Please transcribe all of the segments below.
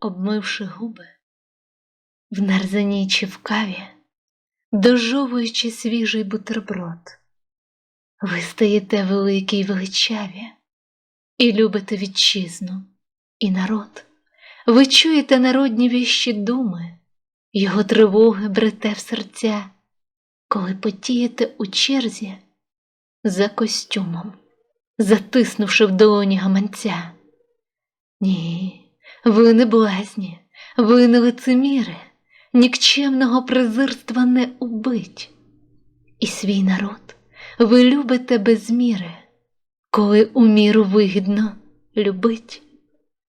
обмивши губи, в нарзаній чи в каві, дожовуючи свіжий бутерброд, ви стаєте великі й величаві, і любите вітчизну і народ. Ви чуєте народні віщі думи, його тривоги брете в серця, коли потієте у черзі за костюмом, затиснувши в долоні гаманця. Ні, ви не блазні, ви не лицеміри, нікчемного презирства не убить. І свій народ ви любите без міри, коли у міру вигідно любить.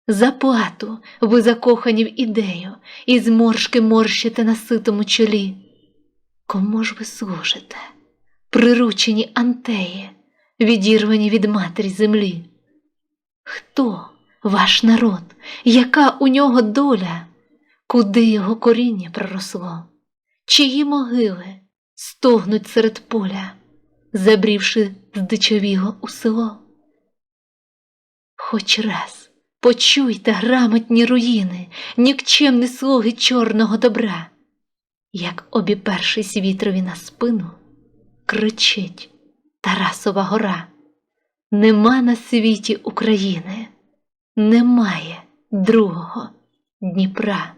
За плату ви закохані в ідею і зморшки морщите на ситому чолі. Кому ж ви служите, приручені антеї, відірвані від матері землі? Хто ваш народ, яка у нього доля, куди його коріння проросло, чиї могили стогнуть серед поля, забрівши здичавіло у село? Хоч раз почуйте грамотні руїни, нікчемні слуги чорного добра, як обіпершись вітрові на спину, кричить Тарасова гора. Нема на світі України, немає другого Дніпра.